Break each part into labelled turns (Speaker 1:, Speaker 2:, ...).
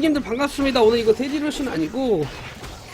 Speaker 1: 형님들 반갑습니다. 오늘 이거 테디로신 아니고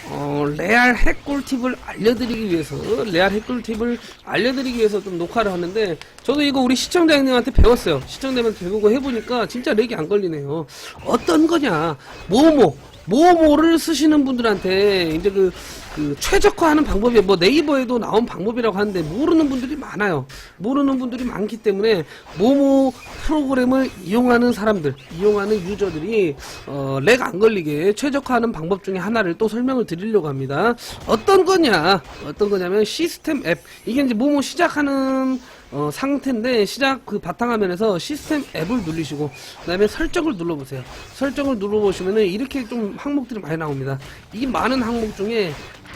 Speaker 1: 어, 레알 핵 꿀팁을 알려드리기 위해서 레알 핵 꿀팁을 알려드리기 위해서 좀 녹화를 하는데 저도 이거 우리 시청자님한테 배웠어요. 시청자님한테 배우고 해보니까 진짜 렉이 안 걸리네요. 어떤 거냐 모모 모모를 쓰시는 분들한테 이제 그, 그 최적화하는 방법이 뭐 네이버에도 나온 방법이라고 하는데 모르는 분들이 많아요. 모르는 분들이 많기 때문에 모모 프로그램을 이용하는 사람들, 이용하는 유저들이 어, 렉 안 걸리게 최적화하는 방법 중에 하나를 또 설명을 드리려고 합니다. 어떤 거냐? 어떤 거냐면 시스템 앱. 이게 이제 모모 시작하는 어, 상태인데 시작 그 바탕화면에서 시스템 앱을 누르시고 그 다음에 설정을 눌러보세요. 설정을 눌러보시면은 이렇게 좀 항목들이 많이 나옵니다. 이 많은 항목 중에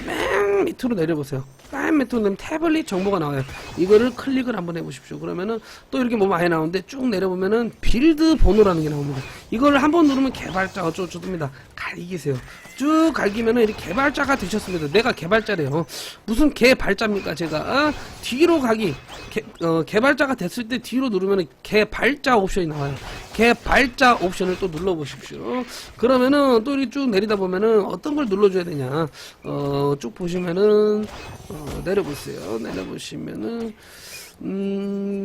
Speaker 1: 맨 밑으로 내려보세요. 맨 밑으로 내면 태블릿 정보가 나와요. 이거를 클릭을 한번 해보십시오. 그러면은 또 이렇게 뭐 많이 나오는데 쭉 내려보면은 빌드 번호라는 게 나옵니다. 이걸 한번 누르면 개발자 어쩌고저쩌고입니다. 갈기세요. 쭉 갈기면은 이렇게 개발자가 되셨습니다. 내가 개발자래요. 무슨 개발자입니까 제가 아, 뒤로 가기 개, 어, 개발자가 됐을 때 뒤로 누르면은 개발자 옵션이 나와요. 개발자 옵션을 또 눌러보십시오. 그러면은 또 이렇게 쭉 내리다 보면은 어떤 걸 눌러줘야 되냐. 어, 쭉 보시면은 어, 내려보세요. 내려보시면은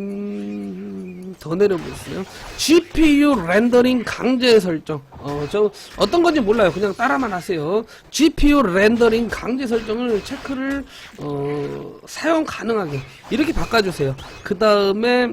Speaker 1: 음, 더 내려보세요. GPU 렌더링 강제 설정. 어, 저, 어떤 건지 몰라요. 그냥 따라만 하세요. GPU 렌더링 강제 설정을 체크를, 어, 사용 가능하게. 이렇게 바꿔주세요. 그 다음에,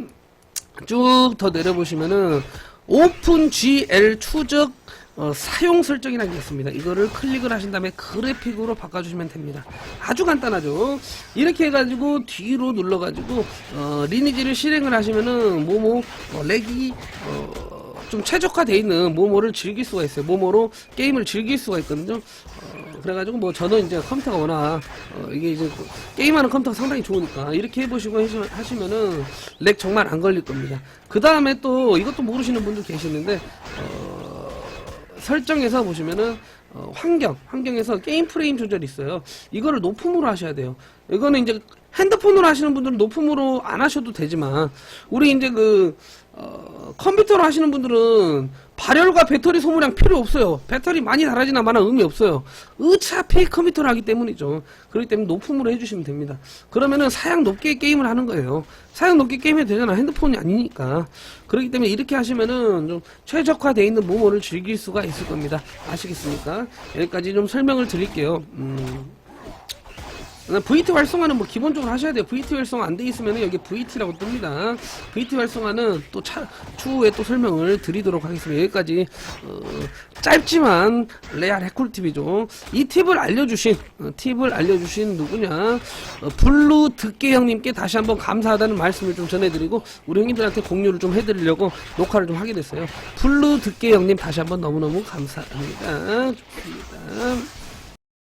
Speaker 1: 쭉 더 내려보시면은, 오픈 GL 추적 어, 사용 설정이라는 게 있습니다. 이거를 클릭을 하신 다음에 그래픽으로 바꿔주시면 됩니다. 아주 간단하죠. 이렇게 해가지고 뒤로 눌러가지고 어, 리니지를 실행을 하시면은 모모 어, 렉이 어, 좀 최적화되어 있는 모모를 즐길 수가 있어요. 모모로 게임을 즐길 수가 있거든요. 어, 그래가지고 뭐 저는 이제 컴퓨터가 워낙 어, 이게 이제 그 게임하는 컴퓨터가 상당히 좋으니까 이렇게 해보시고 하시- 하시면은 렉 정말 안 걸릴 겁니다. 그 다음에 또 이것도 모르시는 분들 계시는데 어, 설정에서 보시면은 어, 환경, 환경에서 게임 프레임 조절이 있어요. 이거를 높음으로 하셔야 돼요. 이거는 이제 핸드폰으로 하시는 분들은 높음으로 안 하셔도 되지만 우리 이제 그 어, 컴퓨터로 하시는 분들은 발열과 배터리 소모량 필요 없어요. 배터리 많이 달아지나 마나 의미 없어요. 어차피 컴퓨터를 하기 때문이죠. 그렇기 때문에 높음으로 해주시면 됩니다. 그러면은 사양 높게 게임을 하는 거예요. 사양 높게 게임해도 되잖아. 핸드폰이 아니니까. 그렇기 때문에 이렇게 하시면은 좀 최적화되어 있는 모모를 즐길 수가 있을 겁니다. 아시겠습니까? 여기까지 좀 설명을 드릴게요. 음. VT 활성화는 뭐 기본적으로 하셔야 돼요. VT 활성화 안 돼 있으면 여기 VT라고 뜹니다. VT 활성화는 또 차, 추후에 또 설명을 드리도록 하겠습니다. 여기까지 어, 짧지만 레알 해꿀팁이죠. 이 팁을 알려주신 어, 팁을 알려주신 누구냐 어, 블루 듣게 형님께 다시 한번 감사하다는 말씀을 좀 전해드리고 우리 형님들한테 공유를 좀 해드리려고 녹화를 좀 하게 됐어요. 블루 듣게 형님 다시 한번 너무너무 감사합니다. 좋습니다.